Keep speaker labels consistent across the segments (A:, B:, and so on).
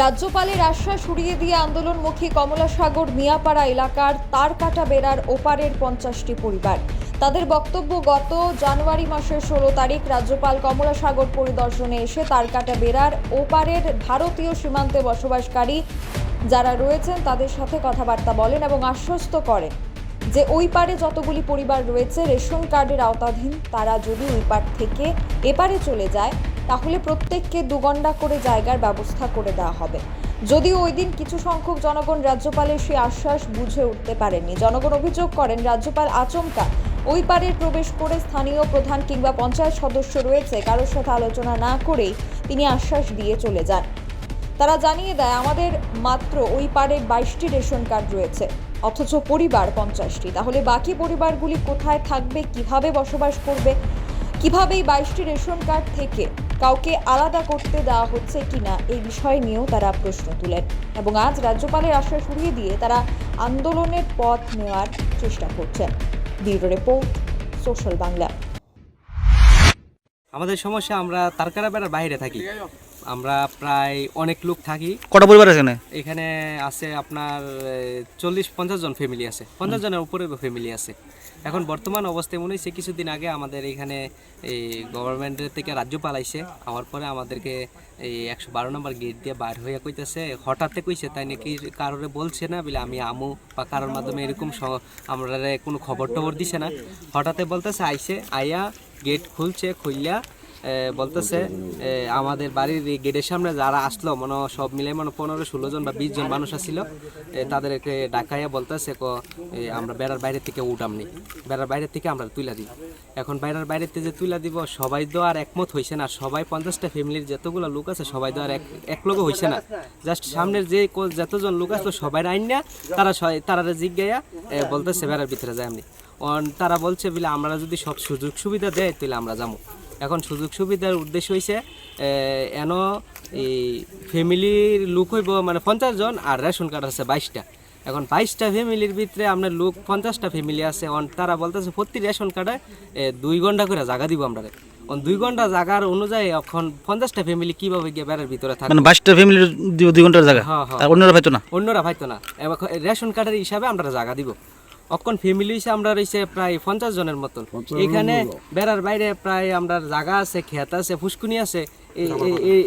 A: রাজ্যপালের আশ্বাস উড়িয়ে দিয়ে আন্দোলনমুখী কমলাসাগর মিয়াপাড়া এলাকার তারকাটা বেড়ার ওপারের পঞ্চাশটি পরিবার। তাদের বক্তব্য, গত জানুয়ারি মাসের ষোলো তারিখ রাজ্যপাল কমলাসাগর পরিদর্শনে এসে তারকাটা বেড়ার ওপারের ভারতীয় সীমান্তে বসবাসকারী যারা রয়েছেন তাদের সাথে কথাবার্তা বলেন এবং আশ্বস্ত করেন যে ওই পারে যতগুলি পরিবার রয়েছে, রেশন কার্ডের আওতাধীন তারা যদি ওই পার থেকে এপারে চলে যায় তাহলে প্রত্যেককে দুগন্ডা করে জায়গার ব্যবস্থা করে দেওয়া হবে। যদিও ওই দিন কিছু সংখ্যক জনগণ রাজ্যপালের সেই আশ্বাস বুঝে উঠতে পারেননি। জনগণ অভিযোগ করেন, রাজ্যপাল আচমকা ওই পারের প্রবেশ করে স্থানীয় প্রধান কিংবা পঞ্চায়েত সদস্য রয়েছে, কারোর সাথে আলোচনা না করেই তিনি আশ্বাস দিয়ে চলে যান। তারা জানিয়ে দেয়, আমাদের মাত্র ওই পারে বাইশটি রেশন কার্ড রয়েছে, অথচ পরিবার পঞ্চাশটি। তাহলে বাকি পরিবারগুলি কোথায় থাকবে, কীভাবে বসবাস করবে? কীভাবে এই বাইশটি রেশন কার্ড থেকে কাউকে আলাদা করতে দেওয়া হচ্ছে কিনা এই বিষয় নিয়েও তারা প্রশ্ন তুলেন এবং আজ রাজ্যপালের আশ্বাস উড়িয়ে দিয়ে তারা আন্দোলনের পথ নেওয়ার চেষ্টা করছেন। Bureau report, social Bangla.
B: আমাদের সমস্যা আমরা তারকারা বেড়ার বাইরে থাকি। আমরা প্রায় অনেক লোক থাকি।
C: কটা পরিবার আছে এখানে?
B: এখানে আছে আপনার চল্লিশ পঞ্চাশ জন ফ্যামিলি আছে। পঞ্চাশ জনের উপরে ফ্যামিলি আছে। এখন বর্তমান অবস্থায় মনে হচ্ছে কিছুদিন আগে আমাদের এখানে এই গভর্নমেন্টের থেকে রাজ্য পালাইছে। আমার পরে আমাদেরকে এই একশো বারো নম্বর গেট দিয়ে বার হইয়া কইতেছে। হঠাৎ কইছে তাই নাকি কারোরে বলছে না বলে আমি আমু বা কারোর মাধ্যমে এরকম আমরা কোনো খবর টবর দিছে না। হঠাৎ বলতেছে আইসে আইয়া গেট খুলছে খুললা বলতেছে আমাদের বাড়ির গেটের সামনে যারা আসলো, মনে সব মিলে মনে পনেরো, ষোলো জন বা বিশ জন মানুষ আসছিল তাদেরকে ডাকাইয়া বলতেছে আমরা বেড়ার বাইরে থেকে উঠামনি বেড়ার বাইরে থেকে আমরা তুলে দিই এখন বাইরের বাইরে থেকে যে তুলে দিব, সবাই তো আর একমত হয়েছে না। সবাই পঞ্চাশটা ফ্যামিলির যতগুলো লোক আছে, সবাই তো আর এক লোকও হয়েছে না। জাস্ট সামনের যে যতজন লোক আসলো সবাই আইন না তারা তারা জিজ্ঞাইয়া বলতেছে, বেড়ার ভিতরে যায় আমি। অন, তারা বলছে, বলে আমরা যদি সব সুযোগ সুবিধা দেয় তাহলে আমরা যাব এখন সুযোগ সুবিধার উদ্দেশ্য হয়েছে এন এই ফ্যামিলির লোক হইব মানে পঞ্চাশ জন আর রেশন কার্ড আছে বাইশটা। এখন বাইশটা ফ্যামিলির ভিতরে আপনার লোক পঞ্চাশটা ফ্যামিলি আছে অন তারা বলতেছে প্রতি রেশন কার্ডে দুই ঘণ্টা করে জায়গা দিব আমরা। অন দুই ঘণ্টা জায়গার অনুযায়ী এখন পঞ্চাশটা ফ্যামিলি কীভাবে গিয়ে বেড়ার ভিতরে থাকে
C: মানে বাইশটা ফ্যামিলির দুই ঘণ্টার জায়গা
B: হ্যাঁ, হ্যাঁ।
C: অন্যরা পাইতো না?
B: অন্যরা পাইতো না। রেশন কার্ডের হিসাবে আমরা জায়গা দিব। অকন ফ্যামিলি হিসেবে আমরা রয়েছে প্রায় পঞ্চাশ জনের মতন। এখানে বেড়ার বাইরে প্রায় আমরা জায়গা আছে ক্ষেত আছে ফুসকুনি আছে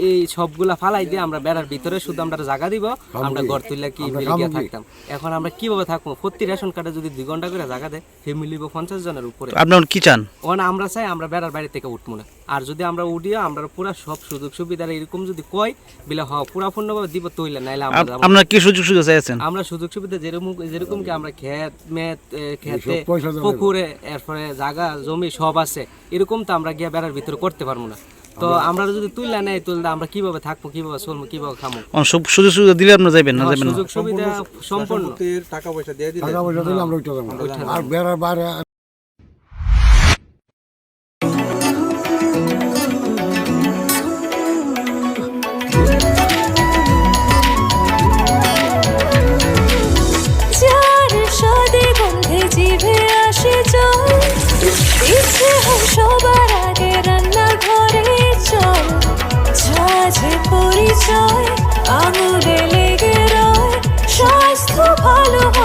B: এই সবগুলা ফালাই দিয়ে আমরা বেড়ার ভিতরে শুধু আমরা জায়গা দিব আমরা ঘর তুললে কি বেরিয়ে থাকতাম। এখন আমরা কীভাবে থাকব? প্রতি রেশন কার্ডে যদি দুই ঘণ্টা করে জায়গা দেয় ফ্যামিলি পঞ্চাশ জনের উপরে।
C: আপনি এখন কি চান?
B: ওখানে আমরা চাই আমরা বেড়ার বাইরে থেকে উঠবো না। আর যদি আমরা উঠিও আমরা পুরা সব সুযোগ সুবিধা এরকম যদি কয় বিলে হ পুরা পূর্ণভাবে দিব তৈলে নাইলে আমরা
C: আপনার কি সুযোগ সুযোগ চাইছেন?
B: আমরা সুযোগ সুবিধা যেরকম যেরকম কি আমরা ক্ষেত মেত খেতে পুকুরে এরপরে জায়গা জমি সব আছে এরকম তো আমরা গিয়া বেড়ার ভিতরে করতে পারব না। তো আমরা যদি তুললে নেই তুললে আমরা কীভাবে থাকব কীভাবে চলবো কীভাবে খামো?
C: সব সুযোগ সুবিধা দিলে আপনার যাবেন না যাবেন না?
B: সুযোগ সুবিধা সম্পূর্ণ
D: টাকা পয়সা দিয়ে দিলে
E: টাকা পয়সা দিলে আমরা উঠতে যাব আর বেড়ার
F: hollow